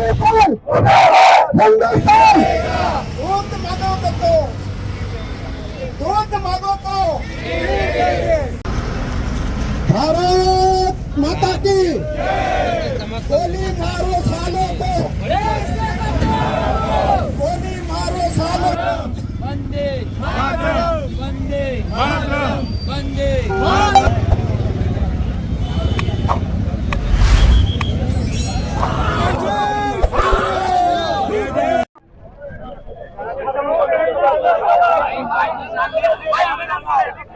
મંગલમ દૂધ માગો તો દૂધ માગો તો ભારત માતા Oh.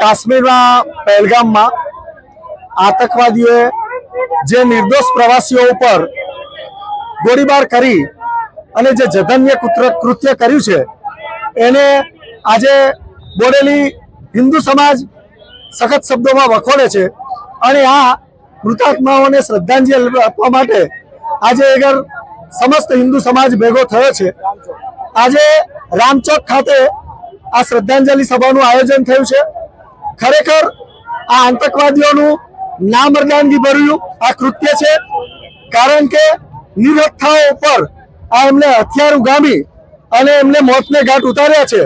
કાશ્મીરના પહેલગામમાં આતંકવાદીઓએ જે નિર્દોષ પ્રવાસીઓ ઉપર ગોળીબાર કરી અને જે કૃત્ર- કૃત્ય કર્યું છે, એને આજે બોડેલી હિન્દુ સમાજ સખત શબ્દોમાં વખોડે છે અને આ મૃતાત્માઓને શ્રદ્ધાંજલિ આપવા માટે આજે અગર સમસ્ત હિન્દુ સમાજ ભેગો થયો છે. આજે રામચોક ખાતે આ શ્રદ્ધાંજલિ સભાનું આયોજન થયું છે. ખરેખર આ આતંકવાદીઓનું નામરદાનગી ભર્યું આ કૃત્ય છે. કારણ કે નિરથાઓ ઉપર આ એમને હથિયાર ઉગામી અને એમને મોતને ઘાટ ઉતાર્યા છે.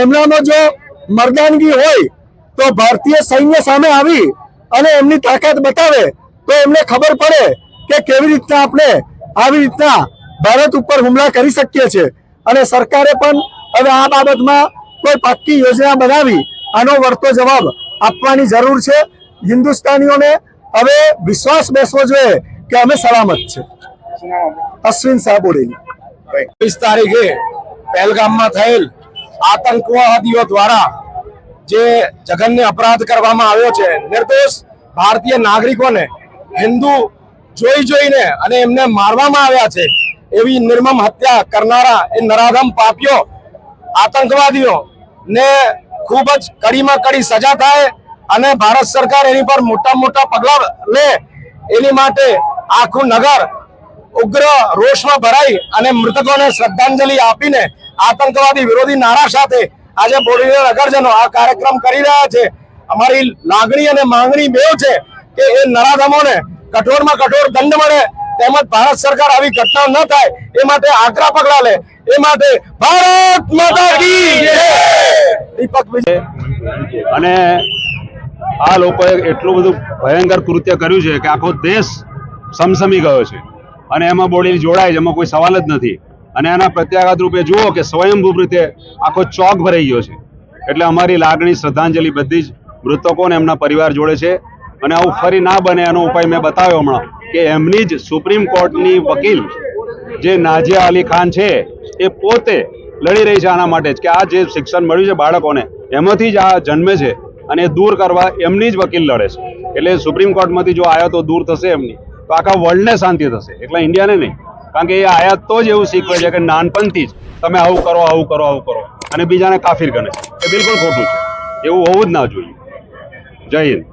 એમનામાં જો મર્દાનગી હોય તો ભારતીય સૈન્ય સામે આવી અને એમની તાકાત બતાવે તો એમને ખબર પડે કે કેવી રીતના આપણે આવી રીતના ભારત ઉપર હુમલા કરી શકીએ છીએ. અને સરકારે પણ હવે આ બાબતમાં કોઈ પાક્કી યોજના બનાવી આનો વળતો જવાબ આપવાની જરૂર છે. હિન્દુસ્તાનીઓને હવે વિશ્વાસ બેસવો જોઈએ કે અમે સલામત છે. અશ્વિન શાહ બોડેલી. વીસ તારીખે પહેલગામમાં થયેલ આતંકવાદીઓ દ્વારા જે જઘન્ય અપરાધ કરવામાં આવ્યો છે, નિર્દોષ ભારતીય નાગરિકોને હિન્દુ જોઈ જોઈને અને એમને મારવામાં આવ્યા છે, એવી નિર્મમ હત્યા કરનારા એ નરાધમ પાપીઓ આતંકવાદીઓ ને ખૂબ જ કડીમાં કડી સજા થાય અને ભારત સરકાર એની પર મોટા મોટા પગલા લે એની માટે આખું નગર ઉગ્ર રોષમાં ભરાઈ અને મૃતકોને શ્રદ્ધાંજલિ આપીને આતંકવાદી વિરોધી નારા સાથે આજે બોડીના નગરજનો આ કાર્યક્રમ કરી રહ્યા છે. અમારી લાગણી અને માંગણી બેવ છે કે એ નરાધમોને કઠોરમાં કઠોર દંડ મળે તેમજ ભારત સરકાર આવી ઘટના ન થાય એ માટે આકરા પગલા લે. એ માટે ભારત માતા કી દીપક અને આ લોકોએ એટલું બધું ભયંકર કૃત્ય કર્યું છે કે આખો દેશ સમસમી ગયો છે. અને એમાં બોડી જોડાય છે, એમાં કોઈ સવાલ જ નથી. અને એના પ્રત્યાઘાત રૂપે જુઓ કે સ્વયંભૂ રીતે આખો ચોક ભરાઈ ગયો છે. એટલે અમારી લાગણી, શ્રદ્ધાંજલિ બધી જ મૃતકોને એમના પરિવાર જોડે છે. અને આવું ફરી ના બને એનો ઉપાય મેં બતાવ્યો હમણાં. કે એમની જ સુપ્રીમ કોર્ટની વકીલ જે નાજિયા અલી ખાન છે, એ પોતે લડી રહી છે આના માટે જ કે આ જે શિક્ષણ મળ્યું છે બાળકોને, એમાંથી જ આ જન્મે છે અને દૂર કરવા એમની જ વકીલ લડે છે. એટલે સુપ્રીમ કોર્ટમાંથી જો આયાતો દૂર થશે એમની, તો આખા વર્લ્ડને શાંતિ થશે, એટલે ઇન્ડિયાને નહીં. કારણ કે એ આયાત તો જ એવું શીખવે છે કે નાનપણથી જ તમે આવું કરો આવું કરો આવું કરો, અને બીજાને કાફિર ગણે છે. એ બિલકુલ ખોટું છે. એવું હોવું જ ના જોઈએ. જય હિન્દ.